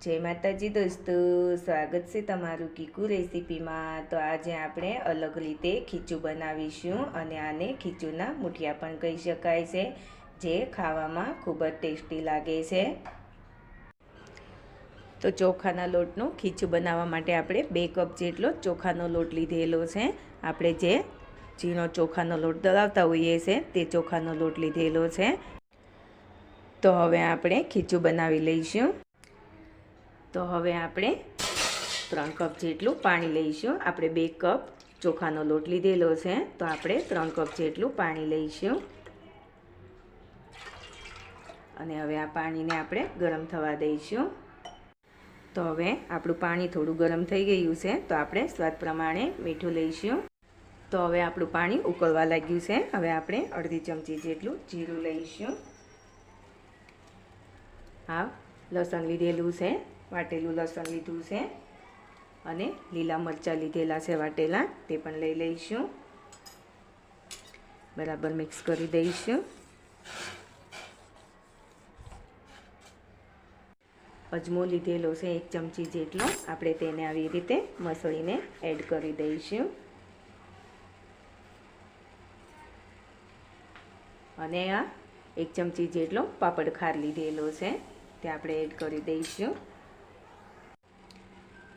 જય માતાજી દોસ્તો, સ્વાગત છે તમારું કીકુ રેસીપીમાં. તો આજે આપણે અલગ રીતે ખીચું બનાવીશું અને આને ખીચુંના મૂઠિયા પણ કહી શકાય છે, જે ખાવામાં ખૂબ જ ટેસ્ટી લાગે છે. તો ચોખાના લોટનું ખીચું બનાવવા માટે આપણે બે કપ જેટલો ચોખાનો લોટ લીધેલો છે. આપણે જે ઝીણો ચોખાનો લોટ દળાવતા હોઈએ છે, તે ચોખાનો લોટ લીધેલો છે. તો હવે આપણે ખીચું બનાવી લઈશું. તો હવે આપણે ત્રણ કપ જેટલું પાણી લઈશું. આપણે બે કપ ચોખાનો લોટ લીધેલો છે. તો આપણે ત્રણ કપ જેટલું પાણી લઈશું. અને હવે આ પાણીને આપણે ગરમ થવા દઈશું. તો હવે આપણું પાણી થોડું ગરમ થઈ ગયું છે. તો આપણે સ્વાદ પ્રમાણે મીઠું લઈશું. તો હવે આપણું પાણી ઉકળવા લાગ્યું છે. હવે આપણે અડધી ચમચી જેટલું જીરું લઈશું. હા, લસણ લીધેલું છે. વાટેલું લસણ લીધું છે. અને લીલા મરચાં લીધેલા છે વાટેલા, તે પણ લઈ લઈશું. બરાબર મિક્સ કરી દઈશું. અજમો લીધેલો છે એક ચમચી જેટલો. આપણે તેને આવી રીતે મસળીને એડ કરી દઈશું. અને આ એક ચમચી જેટલો પાપડ ખાર લીધેલો છે, તે આપણે એડ કરી દઈશું.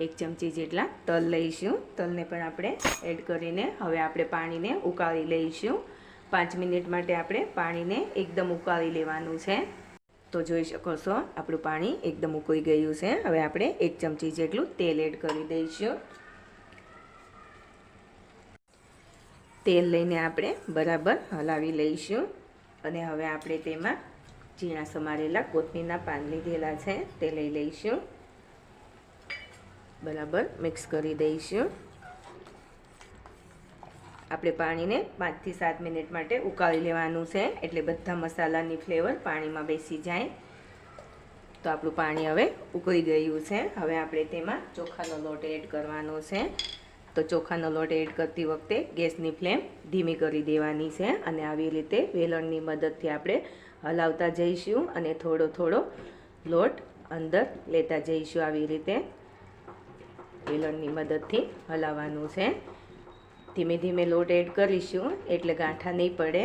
એક ચમચી જેટલા તલ લઈશું. તલને પણ આપણે એડ કરીને હવે આપણે પાણીને ઉકાળી લઈશું. પાંચ મિનિટ માટે આપણે પાણીને એકદમ ઉકાળી લેવાનું છે. તો જોઈ શકો છો, આપણું પાણી એકદમ ઉકળી ગયું છે. હવે આપણે એક ચમચી જેટલું તેલ એડ કરી દઈશું. તેલ લઈને આપણે બરાબર હલાવી લઈશું. અને હવે આપણે તેમાં ઝીણા સમારેલા કોથમીરના પાન લીધેલા છે, તે લઈ લઈશું. બરાબર મિક્સ કરી દઈશું. આપણે પાણીને પાંચથી સાત મિનિટ માટે ઉકાળી લેવાનું છે. એટલે બધા મસાલાની ફ્લેવર પાણીમાં બેસી જાય. તો આપણું પાણી હવે ઉકળી ગયું છે. હવે આપણે તેમાં ચોખાનો લોટ એડ કરવાનો છે. તો ચોખાનો લોટ એડ કરતી વખતે ગેસની ફ્લેમ ધીમી કરી દેવાની છે અને આવી રીતે વેલણની મદદથી આપણે હલાવતા જઈશું અને થોડો થોડો લોટ અંદર લેતા જઈશું આવી રીતે. વેલણની મદદથી હલાવવાનું છે. ધીમે ધીમે લોટ એડ કરીશું, એટલે ગાંઠા નહીં પડે.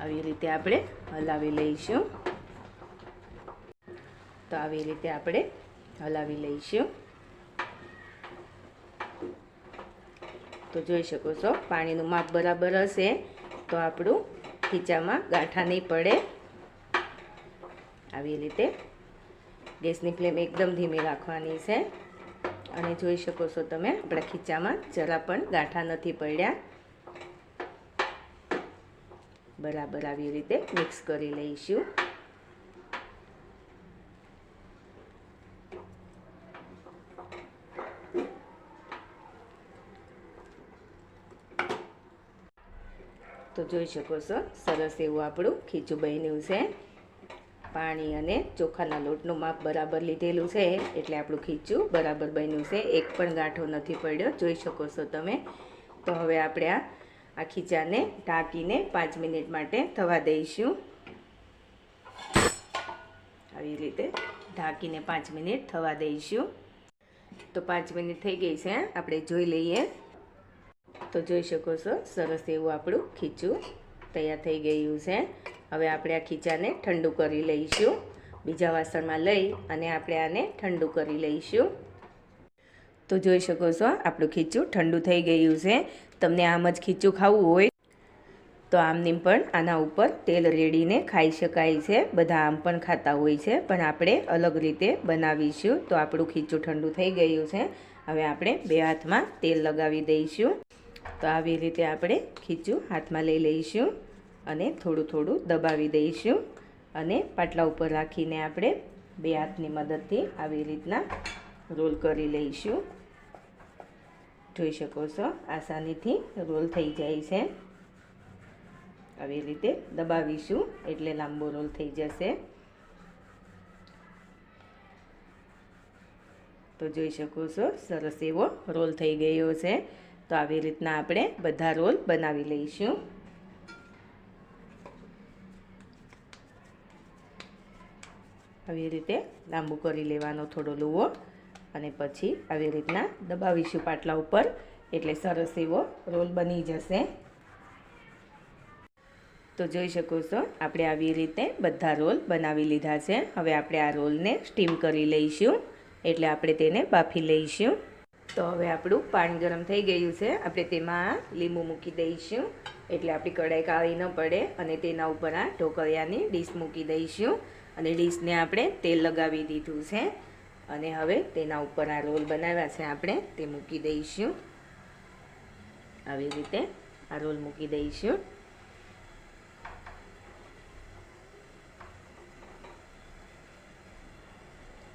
આવી રીતે આપણે હલાવી લઈશું. તો આવી રીતે આપણે હલાવી લઈશું. તો જોઈ શકો છો, પાણીનું માપ બરાબર હશે, તો આપણું ખીચામાં ગાંઠા નહીં પડે. આવી રીતે ગેસની ફ્લેમ એકદમ ધીમી રાખવાની છે. અને જોઈ શકો છો તમે, આપણા ખીચામાં જરા પણ ગાંઠા નથી પડ્યા. બરાબર આવી રીતે મિક્સ કરી લઈશું. તો જોઈ શકો છો, સરસ એવું આપણું ખીચું બન્યું છે. પાણી અને ચોખાના લોટનું માપ બરાબર લીધેલું છે, એટલે આપણું ખીચું બરાબર બન્યું છે. એક પણ ગાંઠો નથી પડ્યો, જોઈ શકો છો તમે. તો હવે આપણે આ આ ખીચાને ઢાંકીને પાંચ મિનિટ માટે થવા દઈશું. આવી રીતે ઢાંકીને પાંચ મિનિટ થવા દઈશું. તો પાંચ મિનિટ થઈ ગઈ છે, આપણે જોઈ લઈએ. તો જોઈ શકો છો, સરસ એવું આપણું ખીચું તૈયાર થઈ ગયું છે. હવે આપણે આ ખીચાને ઠંડુ કરી લઈશું. બીજા વાસણમાં લઈ અને આપણે આને ઠંડુ કરી લઈશું. તો જોઈ શકો છો, આપણું ખીચું ઠંડુ થઈ ગયું છે. તમને આમ જ ખીચું ખાવું હોય તો આમની પણ આના ઉપર તેલ રેડીને ખાઈ શકાય છે. બધા આમ પણ ખાતા હોય છે, પણ આપણે અલગ રીતે બનાવીશું. તો આપણું ખીચું ઠંડુ થઈ ગયું છે. હવે આપણે બે હાથમાં તેલ લગાવી દઈશું. તો આવી રીતે આપણે ખીચું હાથમાં લઈ લઈશું. અને થોડું થોડું દબાવી દઈશું. અને પાટલા ઉપર રાખીને આપણે બે હાથની મદદથી આવી રીતના રોલ કરી લઈશું. જોઈ શકો છો, આસાનીથી રોલ થઈ જાય છે. આવી રીતે દબાવીશું એટલે લાંબો રોલ થઈ જશે. તો જોઈ શકો છો, સરસ એવો રોલ થઈ ગયો છે. તો આવી રીતના આપણે બધા રોલ બનાવી લઈશું. આવી રીતે લાંબુ કરી લેવાનો થોડો લુવો અને પછી આવી રીતના દબાવીશું પાટલા ઉપર. એટલે સરસ એવો રોલ બની જશે. તો જોઈ શકો છો, આપણે આવી રીતે બધા રોલ બનાવી લીધા છે. હવે આપણે આ રોલને સ્ટીમ કરી લઈશું. એટલે આપણે તેને બાફી લઈશું. તો હવે આપણું પાણી ગરમ થઈ ગયું છે. આપણે તેમાં લીંબુ મૂકી દઈશું. એટલે આપણી કઢાઈ કાળી ન પડે અને તેના ઉપર આ ઢોકળિયાની ડીશ મૂકી દઈશું. અને ડીશને આપણે તેલ લગાવી દીધું છે. અને હવે તેના ઉપર આ રોલ બનાવ્યા છે આપણે, તે મૂકી દઈશું. આવી રીતે આ રોલ મૂકી દઈશું.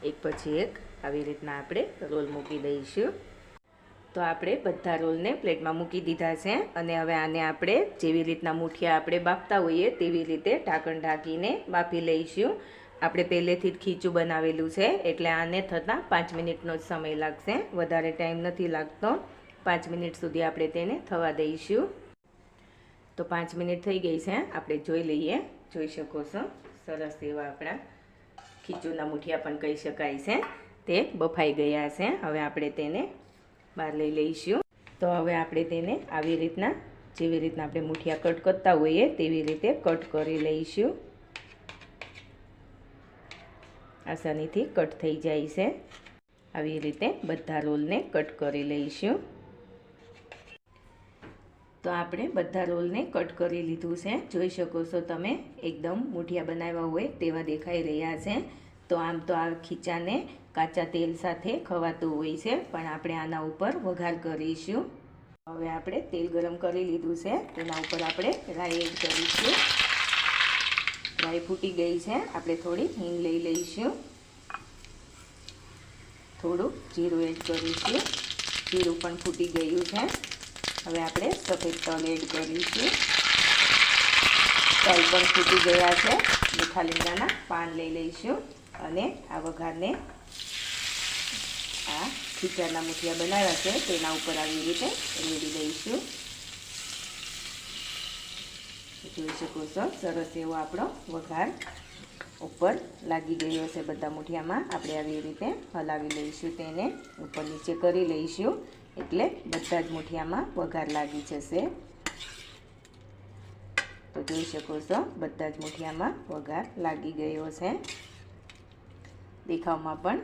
એક પછી એક આવી રીતના આપણે રોલ મૂકી દઈશું. તો આપણે બધા રોલને પ્લેટમાં મૂકી દીધા છે અને હવે આને આપણે જેવી રીતના મુઠિયા આપણે બાફતા હોઈએ તેવી રીતે ઢાંકણ ઢાંકીને બાફી લઈશું. આપણે પહેલેથી જ ખીચું બનાવેલું છે એટલે આને થતાં પાંચ મિનિટનો જ સમય લાગશે. વધારે ટાઈમ નથી લાગતો. પાંચ મિનિટ સુધી આપણે તેને થવા દઈશું. તો પાંચ મિનિટ થઈ ગઈ છે. આપણે જોઈ લઈએ. જોઈ શકો છો. સરસ એવા આપણા ખીચુના મુઠિયા પણ કહી શકાય છે. તે બફાઈ ગયા છે. હવે આપણે તેને બહાર લઈ લઈશું. તો હવે આપણે તેને આવી રીતના, જેવી રીતના આપણે મુઠિયા કટ કરતા હોઈએ, તેવી રીતે કટ કરી લઈશું. આસાનીથી કટ થઈ જાય છે. આવી રીતે બધા રોલને કટ કરી લઈશું. તો આપણે બધા રોલને કટ કરી લીધું છે. જોઈ શકો છો તમે, એકદમ મૂઠિયા બનાવ્યા હોય તેવા દેખાઈ રહ્યા છે. તો આમ તો આ ખીચાને કાચા તેલ સાથે ખવાતું હોય છે, પણ આપણે આના ઉપર વઘાર કરીશું. હવે આપણે તેલ ગરમ કરી લીધું છે, તેના ઉપર આપણે રાઈ એડ કરીશું. રાઈ ફૂટી ગઈ છે, આપણે થોડી હિંગ લઈ લઈશું. થોડું જીરું એડ કરીશું. જીરું પણ ફૂટી ગયું છે. હવે આપણે સફેદ તલ એડ કરીશું. તલ પણ ફૂટી ગયા છે. મીઠા લીમડાના પાન લઈ લઈશું. અને આ વઘારને આ ખીચાના મુઠિયા બનાવ્યા છે. તેના ઉપર આવી રીતે રેડી દઈશું. જોઈ શકો છો, સરસ એવો આપણો વઘાર ઉપર લાગી ગયો છે બધા મુઠિયામાં. આપણે આવી રીતે હલાવી લઈશું તેને. ઉપર નીચે કરી લઈશું, એટલે બધા જ મુઠિયામાં વઘાર લાગી જશે. તો જોઈ શકો છો, બધા જ મુઠિયામાં વઘાર લાગી ગયો છે. દેખાવમાં પણ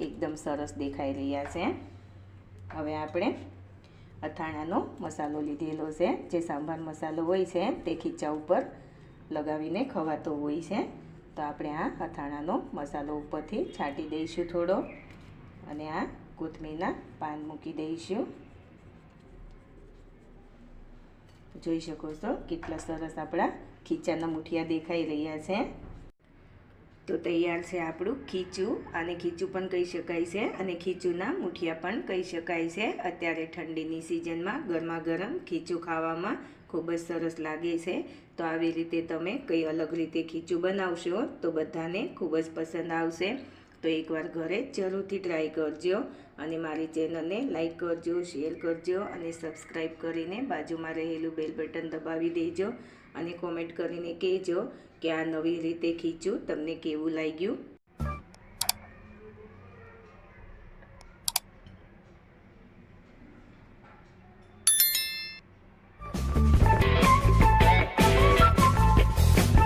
એકદમ સરસ દેખાઈ રહ્યા છે. હવે આપણે અથાણાનો મસાલો લીધેલો છે. જે સાંભાર મસાલો હોય છે તે ખીચા ઉપર લગાવીને ખવાતો હોય છે. તો આપણે આ અથાણાનો મસાલો ઉપરથી છાંટી દઈશું થોડો અને આ કોથમીરના પાન મૂકી દઈશું. જોઈ શકો છો કેટલા સરસ આપણા ખીચાના મુઠિયા દેખાઈ રહ્યા છે. તો તૈયાર છે આપણું ખીચું. અને ખીચું પણ કહી શકાય છે. અને ખીચુંના મુઠિયા પણ કહી શકાય છે. અત્યારે ઠંડીની સિઝનમાં ગરમા ગરમ ખીચું ખાવામાં ખૂબ જ સરસ લાગે છે. તો આવી રીતે તમે કંઈ અલગ રીતે ખીચું બનાવશો તો બધાને ખૂબ જ પસંદ આવશે. તો એકવાર ઘરે જરૂરથી ટ્રાય કરજો. અને મારી ચેનલને લાઈક કરજો, શેર કરજો અને સબસ્ક્રાઈબ કરીને બાજુમાં રહેલું બેલ બટન દબાવી દેજો. અને કોમેન્ટ કરીને કહેજો કે આ નવી રીતે ખીચું તમને કેવું લાગ્યું?